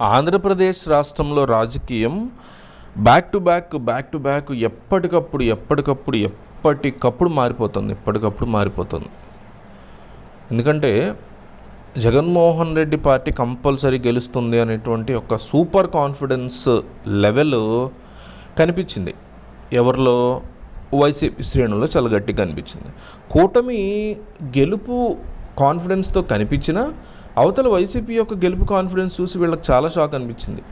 ఆంధ్రప్రదేశ్ రాష్ట్రంలో రాజకీయం back to back back to back ఎప్పటికప్పుడు ఎప్పటికప్పుడు ఎప్పటికప్పుడు మారిపోతుంది ఎప్పటికప్పుడు మారిపోతుంది. ఎందుకంటే జగన్మోహన్ రెడ్డి పార్టీ కంపల్సరీ గెలుస్తుంది అనేటువంటి ఒక సూపర్ కాన్ఫిడెన్స్ లెవెల్ కనిపించింది. ఎవరిలో? వైసీపీ శ్రేణుల్లో చాలా కనిపించింది. కూటమి గెలుపు కాన్ఫిడెన్స్తో కనిపించినా అవతల వైసీపీ యొక్క గెలుపు కాన్ఫిడెన్స్ చూసి వీళ్ళకి చాలా షాక్ అనిపించింది.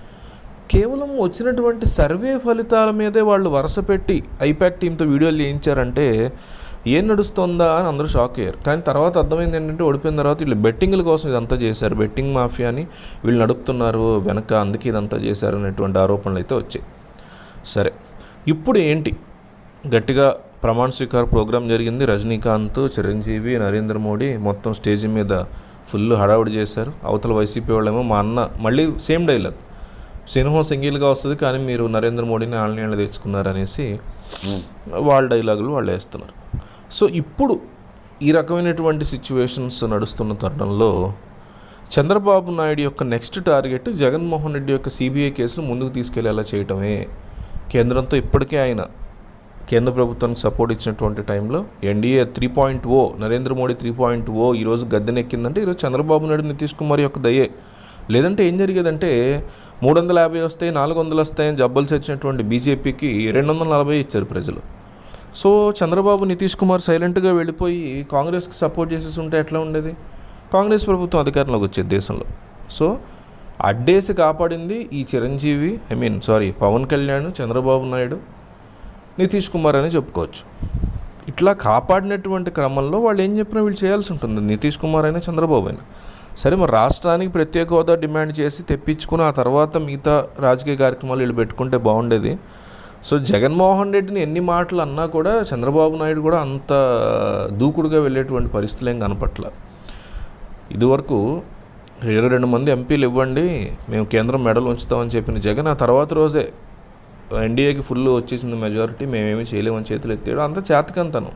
కేవలం వచ్చినటువంటి సర్వే ఫలితాల మీదే వాళ్ళు వరుస పెట్టి ఐపాక్ టీంతో వీడియోలు చేయించారంటే ఏం నడుస్తుందా అని అందరూ షాక్ అయ్యారు. కానీ తర్వాత అర్థమైంది ఏంటంటే ఓడిపోయిన తర్వాత వీళ్ళు బెట్టింగ్ల కోసం ఇదంతా చేశారు. బెట్టింగ్ మాఫియాని వీళ్ళు నడుపుతున్నారు వెనక అందుకే ఇదంతా చేశారు అనేటువంటి ఆరోపణలు అయితే వచ్చాయి. సరే ఇప్పుడు ఏంటి? గట్టిగా ప్రమాణ స్వీకార ప్రోగ్రాం జరిగింది. రజనీకాంత్ చిరంజీవి నరేంద్ర మోడీ మొత్తం స్టేజ్ మీద ఫుల్ హడావుడి చేశారు. అవతల వైసీపీ వాళ్ళేమో మా అన్న మళ్ళీ సేమ్ డైలాగ్. సింహం సింగిల్గా వస్తుంది కానీ మీరు నరేంద్ర మోడీని ఆళ్ళనీళ్ళు తెచ్చుకున్నారు అనేసి వాళ్ళ డైలాగులు వాళ్ళు వేస్తున్నారు. సో ఇప్పుడు ఈ రకమైనటువంటి సిచ్యువేషన్స్ నడుస్తున్న తరుణంలో చంద్రబాబు నాయుడు యొక్క నెక్స్ట్ టార్గెట్ జగన్మోహన్ రెడ్డి యొక్క సిబిఐ కేసును ముందుకు తీసుకెళ్ళేలా చేయటమే. కేంద్రంతో ఇప్పటికే ఆయన కేంద్ర ప్రభుత్వానికి సపోర్ట్ ఇచ్చినటువంటి టైంలో NDA three point O Narendra Modi three point O ఈరోజు గద్దెనెక్కిందంటే ఈరోజు చంద్రబాబు నాయుడు నితీష్ కుమార్ యొక్క దయే. లేదంటే ఏం జరిగేదంటే మూడు వందల యాభై వస్తాయి నాలుగు వందలు వస్తాయని జబ్బలు చచ్చినటువంటి బీజేపీకి రెండు వందల నలభై ఇచ్చారు ప్రజలు. సో చంద్రబాబు నితీష్ కుమార్ సైలెంట్గా వెళ్ళిపోయి కాంగ్రెస్కి సపోర్ట్ చేసేసి ఉంటే ఎట్లా ఉండేది? కాంగ్రెస్ ప్రభుత్వం అధికారంలోకి వచ్చేది దేశంలో. సో అడ్డేసి కాపాడింది ఈ Chiranjeevi I mean sorry Pawan Kalyan Chandrababu Naidu Nitish Kumar అని చెప్పుకోవచ్చు. ఇట్లా కాపాడినటువంటి క్రమంలో వాళ్ళు ఏం చెప్పినా వీళ్ళు చేయాల్సి ఉంటుంది. నితీష్ కుమార్ అయినా చంద్రబాబు అయినా. సరే మరి రాష్ట్రానికి ప్రత్యేక హోదా డిమాండ్ చేసి తెప్పించుకుని ఆ తర్వాత మిగతా రాజకీయ కార్యక్రమాలు వీళ్ళు పెట్టుకుంటే బాగుండేది. సో జగన్మోహన్ రెడ్డిని ఎన్ని మాటలు అన్నా కూడా చంద్రబాబు నాయుడు కూడా అంత దూకుడుగా వెళ్ళేటువంటి పరిస్థితులు ఏం కనపట్ల. ఇదివరకు ఇరవై రెండు మంది ఎంపీలు ఇవ్వండి మేము కేంద్రం మెడలు ఉంచుతామని చెప్పిన జగన్ ఆ తర్వాత రోజే ఎన్డీఏకి ఫుల్ వచ్చేసింది మెజారిటీ మేమేమి చేయలేమని చేతులు ఎత్తాడు అంత చేతకంతను.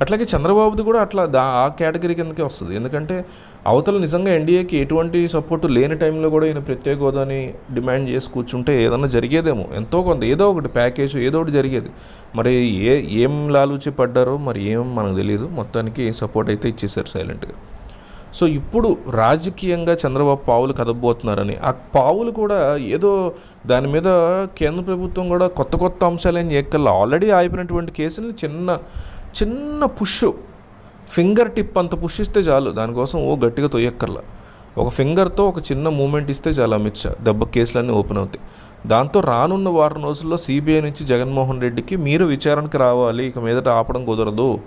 అట్లాగే చంద్రబాబుది కూడా అట్లా దా ఆ కేటగిరీ కిందకే వస్తుంది. ఎందుకంటే అవతల నిజంగా ఎన్డీఏకి ఎటువంటి సపోర్టు లేని టైంలో కూడా ఈయన ప్రత్యేక హోదాని డిమాండ్ చేసి కూర్చుంటే ఏదన్నా జరిగేదేమో. ఎంతో కొంత ఏదో ఒకటి ప్యాకేజ్ ఏదో ఒకటి జరిగేది. మరి ఏ ఏం లాలూచి పడ్డారో మరి ఏం మనకు తెలియదు మొత్తానికి సపోర్ట్ అయితే ఇచ్చేసారు సైలెంట్గా సో ఇప్పుడు రాజకీయంగా చంద్రబాబు పావులు కదబోతున్నారని ఆ పావులు కూడా ఏదో దాని మీద కేంద్ర ప్రభుత్వం కూడా కొత్త కొత్త అంశాలు ఏం ఆల్రెడీ ఆగిపోయినటువంటి కేసులు చిన్న చిన్న పుష్ ఫింగర్ టిప్ అంత పుష్ ఇస్తే చాలు. దానికోసం ఓ గట్టిగా తొయ్యక్కర్లా. ఒక ఫింగర్తో ఒక చిన్న మూమెంట్ ఇస్తే చాలా అమిత్ షా. దెబ్బ కేసులన్నీ ఓపెన్ అవుతాయి. దాంతో రానున్న వారం రోజుల్లో సిబిఐ నుంచి జగన్మోహన్ రెడ్డికి మీరు విచారణకు రావాలి. ఇక మీదట ఆపడం కుదరదు.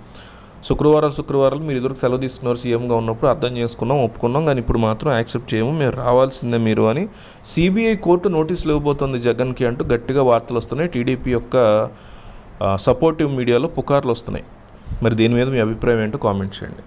శుక్రవారం శుక్రవారాలు మీరు ఇద్దరు సెలవు తీసుకున్నారు సీఎంగా ఉన్నప్పుడు అర్థం చేసుకున్నాం ఒప్పుకున్నాం కానీ ఇప్పుడు మాత్రం యాక్సెప్ట్ చేయము మీరు రావాల్సిందే మీరు అని సిబిఐ కోర్టు నోటీసులు ఇవ్వబోతోంది జగన్కి అంటూ గట్టిగా వార్తలు వస్తున్నాయి. టీడీపీ యొక్క సపోర్టివ్ మీడియాలో పుకార్లు వస్తున్నాయి. మరి దీని మీద మీ అభిప్రాయం ఏంటో కామెంట్ చేయండి.